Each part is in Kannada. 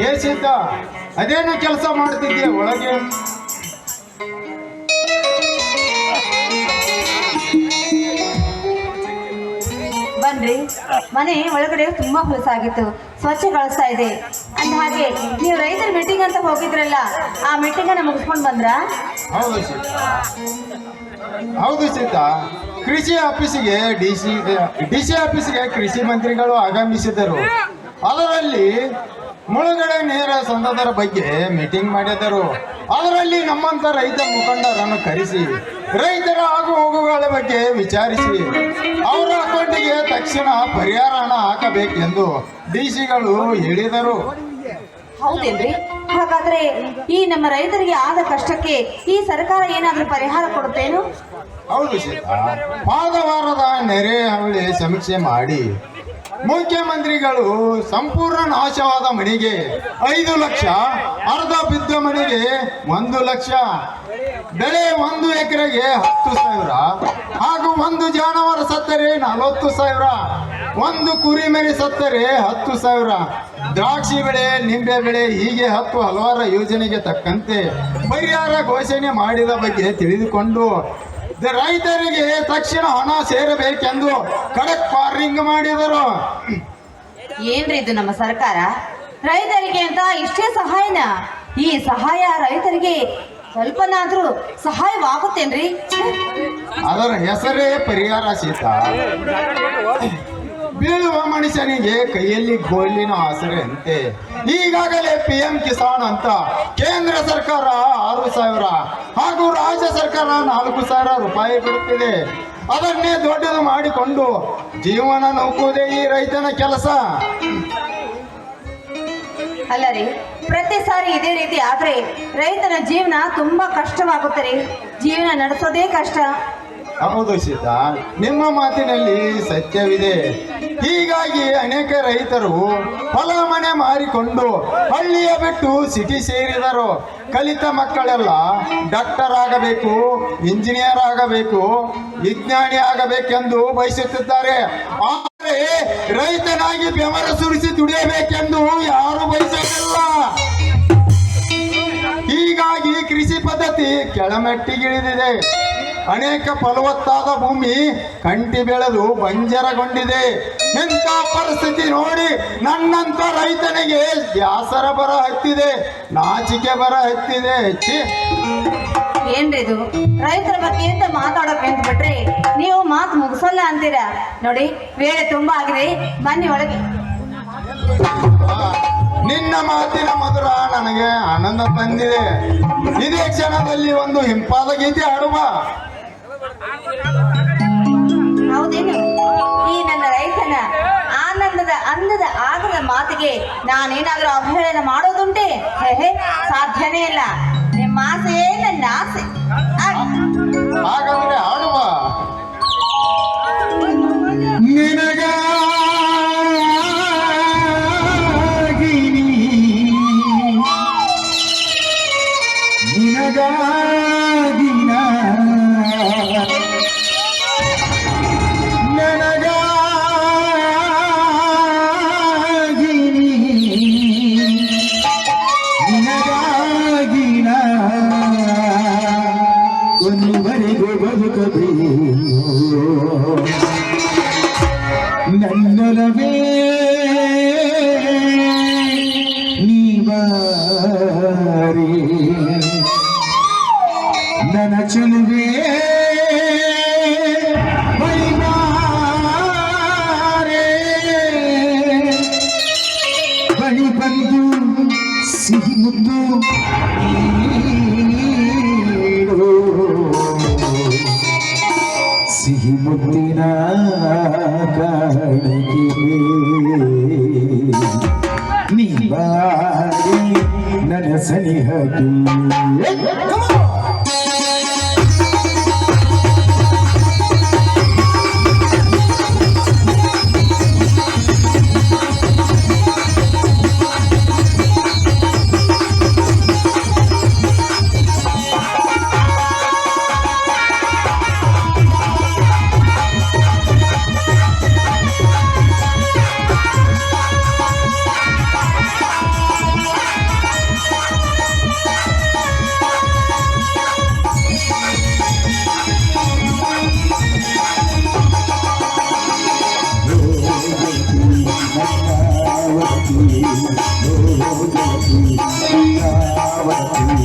ಏ ಸಿದ್ಧ ಅದೇನು ಕೆಲಸ ಮಾಡ್ತಿದ್ದೆ ಒಳಗೆ? ಬನ್ರಿ ಮನೆ ಒಳಗಡೆ ತುಂಬಾ ಹೊಲಸಾಗಿತ್ತು ಸ್ವಚ್ಛಗೊಳಿಸ್ತಾ ಇದೆ. ಅಂದ ಹಾಗೆ ನೀವು ರೈತರ ಮೀಟಿಂಗ್ ಅಂತ ಹೋಗಿದ್ರಲ್ಲ ಆ ಮೀಟಿಂಗ್ ಅನ್ನ ಮುಗಿಸ್ಕೊಂಡು ಬಂದ್ರಾ? ಹೌದು ಹೌದು ಕೃಷಿ ಆಫೀಸಿಗೆ ಡಿ ಸಿ ಡಿ ಸಿ ಆಫೀಸಿಗೆ ಕೃಷಿ ಮಂತ್ರಿಗಳು ಆಗಮಿಸಿದರು ಅದರಲ್ಲಿ ಮುಳುಗಡೆ ನೇರ ಸಂದದರ ಬಗ್ಗೆ ಮೀಟಿಂಗ್ ಮಾಡಿದರು. ಅದರಲ್ಲಿ ನಮ್ಮಂತ ರೈತ ಮುಖಂಡರನ್ನು ಕರೆಸಿ ರೈತರ ಆಗು ಹೋಗುಗಳ ಬಗ್ಗೆ ವಿಚಾರಿಸಿ ಅವರ ಅಕೌಂಟಿಗೆ ತಕ್ಷಣ ಪರಿಹಾರ ಹಣ ಹಾಕಬೇಕೆಂದು ಡಿಸಿಗಳು ಹೇಳಿದರು. ಹೌದೇನ್ರಿ? ಹಾಗಾದ್ರೆ ಈ ನಮ್ಮ ರೈತರಿಗೆ ಆದ ಕಷ್ಟಕ್ಕೆ ಈ ಸರ್ಕಾರ ಏನಾದ್ರೂ ಪರಿಹಾರ ಕೊಡುತ್ತೇನು? ಹೌದು ಸೀತಾ ಪಾದವಾರದ ನೆರೆ ಹವಳಿ ಸಮೀಕ್ಷೆ ಮಾಡಿ ಮುಖ್ಯಮಂತ್ರಿಗಳು ಸಂಪೂರ್ಣ ನಾಶವಾದ ಮನೆಗೆ ಐದು ಲಕ್ಷ, ಅರ್ಧ ಬಿದ್ದ ಮನೆಗೆ ಒಂದು ಲಕ್ಷ, ಬೆಳೆ ಒಂದು ಎಕರೆಗೆ ಹತ್ತು ಸಾವಿರ ಹಾಗೂ ಒಂದು ಜಾನುವಾರು ಸತ್ತರೆ ನಲವತ್ತು ಸಾವಿರ, ಒಂದು ಕುರಿ ಮರಿ ಸತ್ತರೆ ಹತ್ತು ಸಾವಿರ. ದ್ರಾಕ್ಷಿ ಬೆಳೆ, ನಿಂಬೆ ಬೆಳೆ ಹೀಗೆ ಹತ್ತು ಹಲವಾರು ಯೋಜನೆಗೆ ತಕ್ಕಂತೆ ಪರಿಹಾರ ಘೋಷಣೆ ಮಾಡಿದ ಬಗ್ಗೆ ತಿಳಿದುಕೊಂಡು ರೈತರಿಗೆ ತಕ್ಷಣ ಹಣ ಸೇರಬೇಕೆಂದು ಖಡಕ್ ಫಾರ್ಮಿಂಗ್ ಮಾಡಿದರು. ಏನ್ರಿ ಇದು ನಮ್ಮ ಸರ್ಕಾರ? ರೈತರಿಗೆ ಅಂತ ಇಷ್ಟೇ ಸಹಾಯನ? ಈ ಸಹಾಯ ರೈತರಿಗೆ ಸ್ವಲ್ಪನಾದ್ರೂ ಸಹಾಯವಾಗುತ್ತೇನ್ರಿ? ಅದರ ಹೆಸರೇ ಪರಿಹಾರ ಸೀತ. ಬೀಳುವ ಮನುಷ್ಯನಿಗೆ ಕೈಯಲ್ಲಿ ಗೋಲಿನ ಆಸರೆಯಂತೆ. ಈಗಾಗಲೇ ಪಿ ಎಂ ಕಿಸಾನ್ ಅಂತ ಕೇಂದ್ರ ಸರ್ಕಾರ ಆರು ಸಾವಿರ ಹಾಗೂ ರಾಜ್ಯ ಸರ್ಕಾರ ನಾಲ್ಕು ಸಾವಿರ ರೂಪಾಯಿ ಕೊಡುತ್ತಿದೆ ಅದನ್ನೇ ದೊಡ್ಡದು ಮಾಡಿಕೊಂಡು ಜೀವನ ನೌಕುವುದೇ ಈ ರೈತನ ಕೆಲಸ. ಅಲ್ಲ ರೀ ಪ್ರತಿ ಸಾರಿ ಇದೇ ರೀತಿ ಆದ್ರೆ ರೈತನ ಜೀವನ ತುಂಬಾ ಕಷ್ಟವಾಗುತ್ತೆ ರೀ. ಜೀವನ ನಡೆಸೋದೇ ಕಷ್ಟ. ಹೌದು ಸೀತಾ ನಿಮ್ಮ ಮಾತಿನಲ್ಲಿ ಸತ್ಯವಿದೆ. ಹೀಗಾಗಿ ಅನೇಕ ರೈತರು ಹೊಲ ಮನೆ ಮಾರಿಕೊಂಡು ಹಳ್ಳಿಯ ಬಿಟ್ಟು ಸಿಟಿ ಸೇರಿದರು. ಕಲಿತ ಮಕ್ಕಳೆಲ್ಲ ಡಾಕ್ಟರ್ ಆಗಬೇಕು ಇಂಜಿನಿಯರ್ ಆಗಬೇಕು, ವಿಜ್ಞಾನಿ ಆಗಬೇಕೆಂದು ಬಯಸುತ್ತಿದ್ದಾರೆ. ಆದರೆ ರೈತನಾಗಿ ಬೆವರ ಸುರಿಸಿ ದುಡಿಯಬೇಕೆಂದು ಯಾರು ಬಯಸಲಿಲ್ಲ ಹೀಗಾಗಿ ಕೃಷಿ ಪದ್ಧತಿ ಕೆಳಮಟ್ಟಿಗಿಳಿದಿದೆ. ಅನೇಕ ಫಲವತ್ತಾದ ಭೂಮಿ ಕಂಟಿ ಬೆಳೆದು ಬಂಜರಗೊಂಡಿದೆ. ಇಂಥ ಪರಿಸ್ಥಿತಿ ನೋಡಿ ನನ್ನಂತ ರೈತನಿಗೆ ಬ್ಯಾಸರ ಬರ ಹತ್ತಿದೆ ನಾಚಿಕೆ ಬರ ಹತ್ತಿದೆ. ಹೆಚ್ಚಿ ಏನ್ರಿ ಇದು? ರೈತರ ಬಗ್ಗೆ ಎಂತ ಮಾತಾಡೋಕೆ ಅಂತ ಬಿಟ್ರೆ? ನೀವು ಮಾತು ಮುಗಿಸಲ್ಲ ಅಂತೀರಾ? ನೋಡಿ ವೇಳೆ ತುಂಬಾ ಆಗಿದೆ. ಬನ್ನಿ ಒಳಗೆ. ನಿನ್ನ ಮಾತಿನ ಮಧುರ ನನಗೆ ಆನಂದ ತಂದಿದೆ. ಇದೇ ಕ್ಷಣದಲ್ಲಿ ಒಂದು ಹಿಂಪಾದ ಗೀತೆ ಹಾಡುವ. ಹೌದೇನು? ಈ ನನ್ನ ರೈತನ ಆನಂದದ ಅಂದದ ಆಗದ ಮಾತಿಗೆ ನಾನೇನಾದ್ರೂ ಅವಹೇಳನ ಮಾಡೋದುಂಟೆ? ಸಾಧ್ಯನೇ ಇಲ್ಲ. ನಿಮ್ಮ ಆಸೆಯೇ ನನ್ನ ಆಸೆ. ನನ್ನ ಚೆಲುವೆ ಬಳಿಬಾರೆ. ಬಳಿ ಬಂದು ಸಿಹಿ ಮುದ್ದು ನೀಡು. ಸಿಹಿ ಮುದ್ದಿನ ಕಾಣಿಕೆ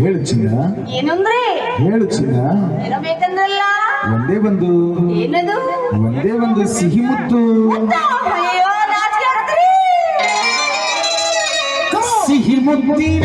ಹೇಳು ಚಿನ್ನ. ಏನಂದ್ರೆ? ಹೇಳು ಚಿನ್ನ. ಏನೋ ಬೇಕಂದ್ರಲ್ಲ ಒಂದೇ ಒಂದು. ಏನದು? ಒಂದೇ ಒಂದು ಸಿಹಿ ಮುತ್ತು. ಅಯ್ಯೋ ನಾಚಿಕೆ ಸಿಹಿ ಮುದ್ದಿನ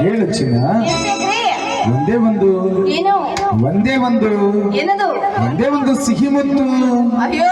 ಹೇಳು ಚಿನ್ನ ಏನ್ ಬೇಕ್ರಿ ಒಂದೇ ಒಂದು ಏನು ಒಂದೇ ಒಂದು ಏನದು ಒಂದೇ ಒಂದು ಸಿಹಿ ಮುತ್ತು ಅಯ್ಯೋ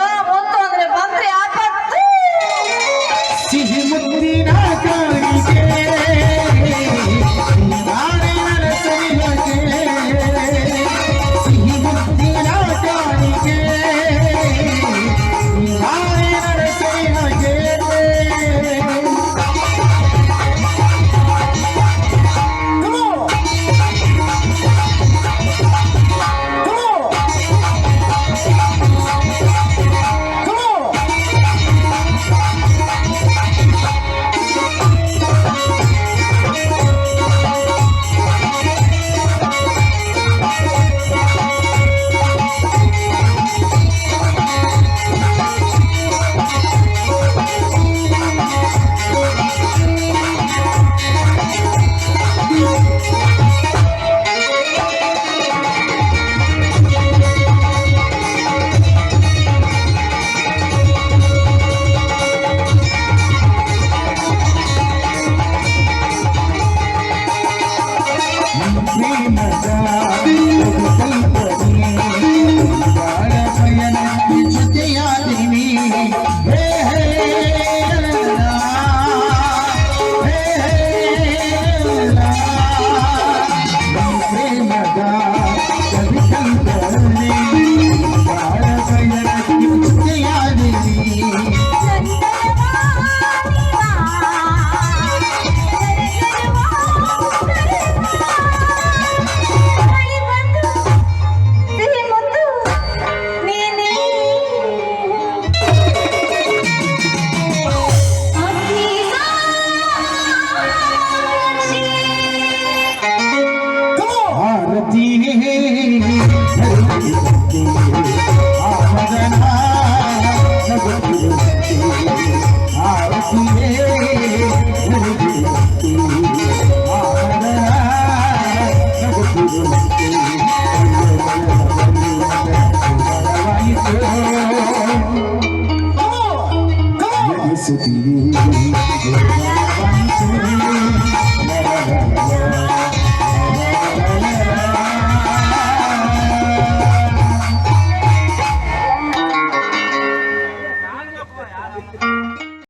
สุด